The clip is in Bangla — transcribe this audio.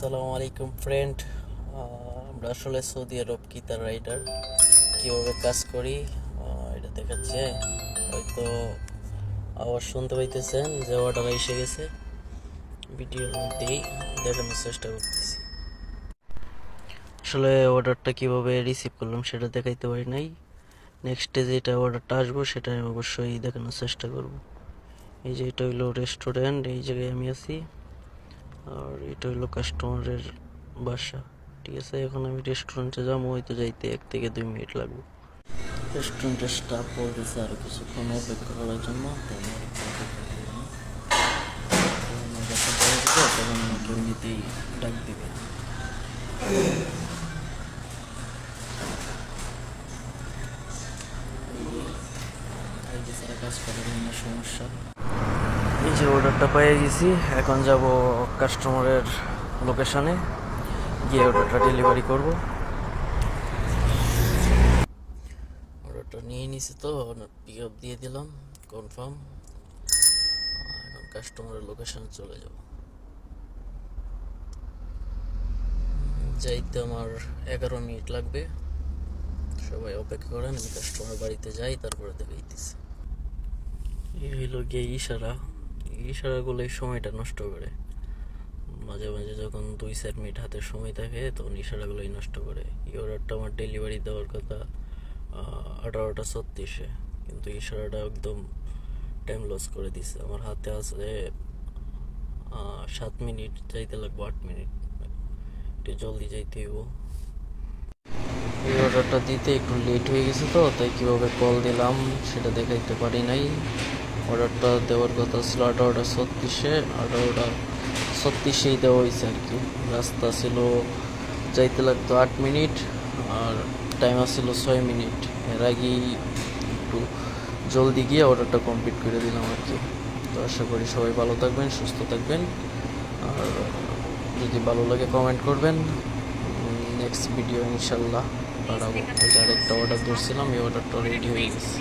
আসসালামু আলাইকুম ফ্রেন্ড আমরা আসলে সৌদি আরব গীতার রাইডার কীভাবে কাজ করি? এটা দেখাচ্ছে। হয়তো আবার শুনতে পাইতেছেন যে অর্ডার এসে গেছে। ভিডিওর মধ্যেই দেখানোর চেষ্টা করতেছি। আসলে অর্ডারটা কীভাবে রিসিভ করলাম সেটা দেখাইতে পারি নাই। নেক্সটে যেটা অর্ডারটা আসব সেটা আমি অবশ্যই দেখানোর চেষ্টা করব। এই যে এটা হইল রেস্টুরেন্ট এই জায়গায় আমি আছি। আর এটা হলো কাস্টমারের বাসা। ঠিক আছে, এখন আমি রেস্টুরেন্টে যাব, হয়তো যাইতে এক থেকে দুই মিনিট লাগবে। রেস্টুরেন্টের স্টাফ বলতেছে আরও কিছুক্ষণ অপেক্ষা করার জন্য ডাক দিবে। কাজ করার সমস্যা। এই যে অর্ডারটা পেয়ে গেছি, এখন যাব কাস্টমারের লোকেশনে গিয়ে অর্ডারটা ডেলিভারি করব। অর্ডারটা নিয়ে নিছি তো পিক আপ দিয়ে দিলাম কনফার্ম এখন কাস্টমারের লোকেশনে চলে যাব। যাইতে আমার এগারো মিনিট লাগবে। সবাই অপেক্ষা করেন, আমি কাস্টমার বাড়িতে যাই, তারপরে দেখাইতেছি। এই হইল গিয়ে ইশারা। ইশারাগুলো সময়টা নষ্ট করে। মাঝে মাঝে যখন দুই চার মিনিট হাতে সময় থাকে, তখন ইশারাগুলোই নষ্ট করে। এই অর্ডারটা আমার ডেলিভারি দেওয়ার কথা আঠারোটা ছত্রিশে। কিন্তু ইশারাটা একদম টাইম লস করে দিছে। আমার হাতে আছে সাত মিনিট, যাইতে লাগবো আট মিনিট। একটু জলদি যাইতে হইব। এই অর্ডারটা দিতে একটু লেট হয়ে গেছে তো, তাই কীভাবে কল দিলাম সেটা দেখাইতে পারি নাই। অর্ডারটা দেওয়ার কথা ছিল আঠারোটা ছত্রিশে, আঠারোটা ছত্রিশেই দেওয়া হয়েছে আর কি। রাস্তা ছিল, যাইতে লাগতো আট মিনিট আর টাইম ছিল ছয় মিনিট। এর আগেই একটু জলদি গিয়ে অর্ডারটা কমপ্লিট করে দিলাম আর কি। তো আশা করি সবাই ভালো থাকবেন, সুস্থ থাকবেন। আর যদি ভালো লাগে কমেন্ট করবেন। নেক্সট ভিডিও ইনশাল্লাহ বাড়াবো। আরেকটা অর্ডার ধরছিলাম, এই অর্ডারটা রেডি হয়ে গেছে।